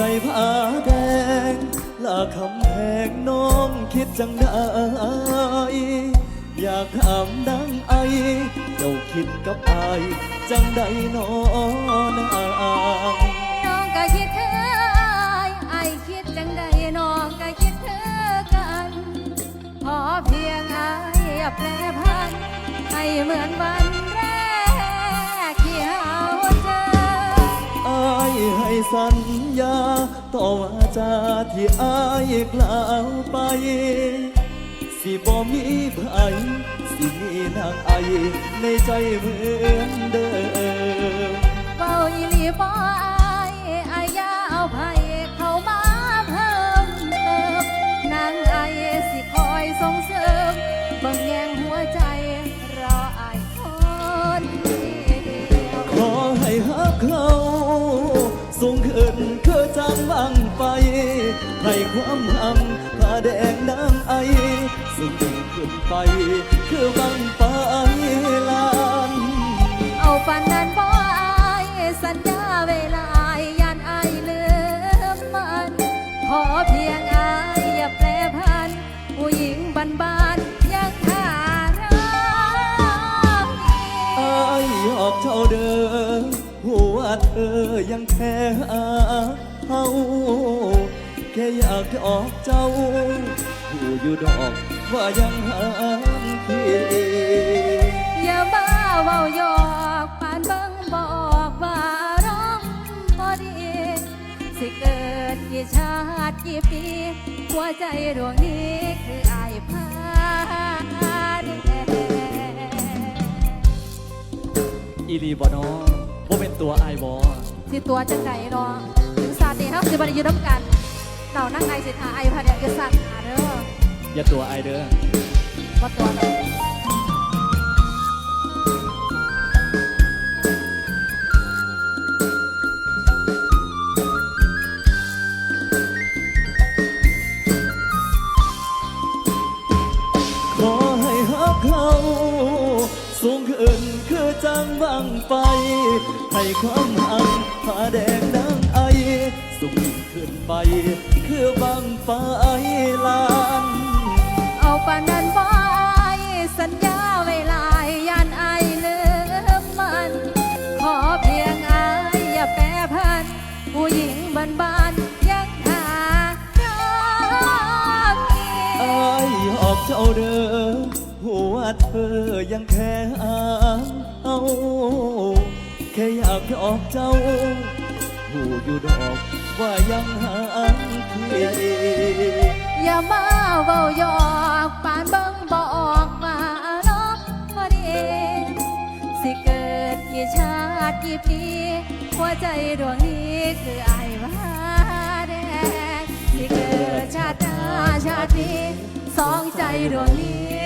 ใจผ้าแดงละคำแพงน้องคิดจังได้อยากถามดังไอเจ้าคิดกับไอจังไดน้อนางน้องก็คิดเธอไอคิดจังไดน้องก็คิดเธอกันพอเพียงไอแปรพันให้เหมือนวันแรกที่เฮา สัญญา ต่อวาจาที่อายกล่าวไป สิบ่มีไผสิมีนางไอในใจเหมือนเดิมเฝ้าอีหลีบ่อายอายอย่าเอาไผเข้ามาเพิ่มเติมนางไอสิคอยส่งเสริมเบิ่งแยงหัวใจรออายคนเดียวขอให้หักเขา สูงขึ้นคือจางบังไปให้ความหังผ้าแดงน้ำไอสูงขึ้นไป คือบังไป เธอยังแค่หาเฮาแค่อยากจะออกเจ้าผู้อยู่ดอกว่ายังหาพี่อย่าบ้าเว้ายอกปานเบิ่งบอกว่าร้องพอดี สิเกิดกี่ชาติกี่ปี หัวใจดวงนี้คืออายพาอีรีบอนอ ว่าเป็นตัวไอายบอสิตัวจังไดเนาะถึงศาสตร์นี้เฮาสิบ่ได้อยู่นํกันเรานั่งในสิทาไอพาเนี่ยคือสัตว์หาเด้ออย่าตัวไอายเด้อบ่ตัวเนาะ คือจังบังไฟ ให้ความหังผ้าแดงดังไอสูงขึ้นไป คือบังไฟลาน เอาปานนันบ่อสัญญาเวลายยานไอายลืมมัน ขอเพียงไออย่าแปรพัน ผู้หญิงบ้านบ้านๆยังหารักอีกอายออกเจ้าเด้อ หัวาเธอยังแค่อางเอา แค่อยากออกเจ้าผู้อยู่ดอกว่ายังหาพี่อย่ามาเว้าหยอกปานเบิ่งบอกว่าน้องพอดีสิเกิดกี่ชาติกี่ปีหัวใจดวงนี้คือไอ้ว่าแดงสิเกิดชาติหน้าชาตินี้สองใจดวงนี้